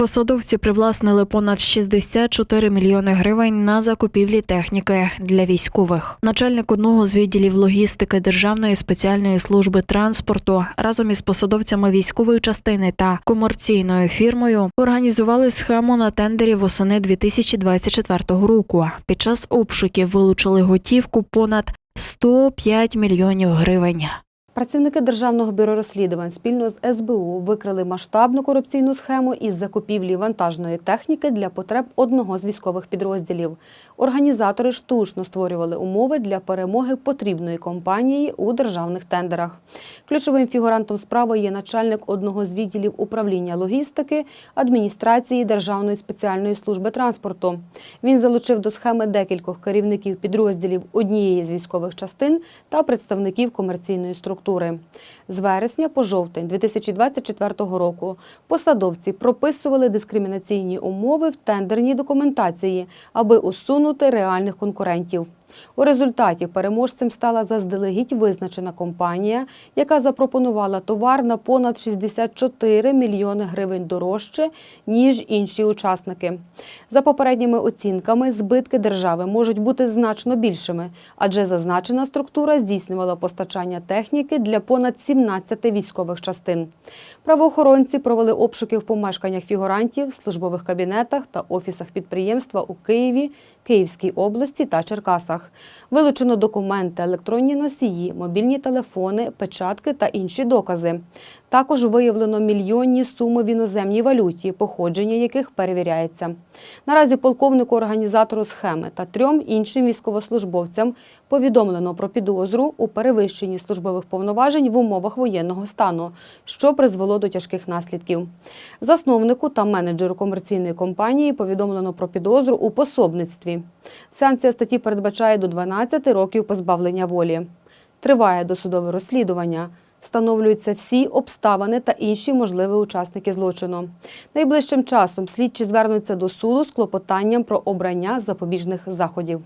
Посадовці привласнили понад 64 мільйони гривень на закупівлі техніки для військових. Начальник одного з відділів логістики Державної спеціальної служби транспорту разом із посадовцями військової частини та комерційною фірмою організували схему на тендері восени 2024 року. Під час обшуків вилучили готівку понад 105 мільйонів гривень. Працівники Державного бюро розслідувань спільно з СБУ викрили масштабну корупційну схему із закупівлі вантажної техніки для потреб одного з військових підрозділів. Організатори штучно створювали умови для перемоги потрібної компанії у державних тендерах. Ключовим фігурантом справи є начальник одного з відділів управління логістики адміністрації Державної спеціальної служби транспорту. Він залучив до схеми декількох керівників підрозділів однієї з військових частин та представників комерційної структури. З вересня по жовтень 2024 року посадовці прописували дискримінаційні умови в тендерній документації, аби усунути реальних конкурентів. У результаті переможцем стала заздалегідь визначена компанія, яка запропонувала товар на понад 64 мільйони гривень дорожче, ніж інші учасники. За попередніми оцінками, збитки держави можуть бути значно більшими, адже зазначена структура здійснювала постачання техніки для понад 17 військових частин. Правоохоронці провели обшуки в помешканнях фігурантів, службових кабінетах та офісах підприємства у Києві, Київській області та Черкасах. Вилучено документи, електронні носії, мобільні телефони, печатки та інші докази. Також виявлено мільйонні суми в іноземній валюті, походження яких перевіряється. Наразі полковнику організатору схеми та трьом іншим військовослужбовцям повідомлено про підозру у перевищенні службових повноважень в умовах воєнного стану, що призвело до тяжких наслідків. Засновнику та менеджеру комерційної компанії повідомлено про підозру у пособництві. Санкція статті передбачає до 12 років позбавлення волі. Триває досудове розслідування. Встановлюються всі обставини та інші можливі учасники злочину. Найближчим часом слідчі звернуться до суду з клопотанням про обрання запобіжних заходів.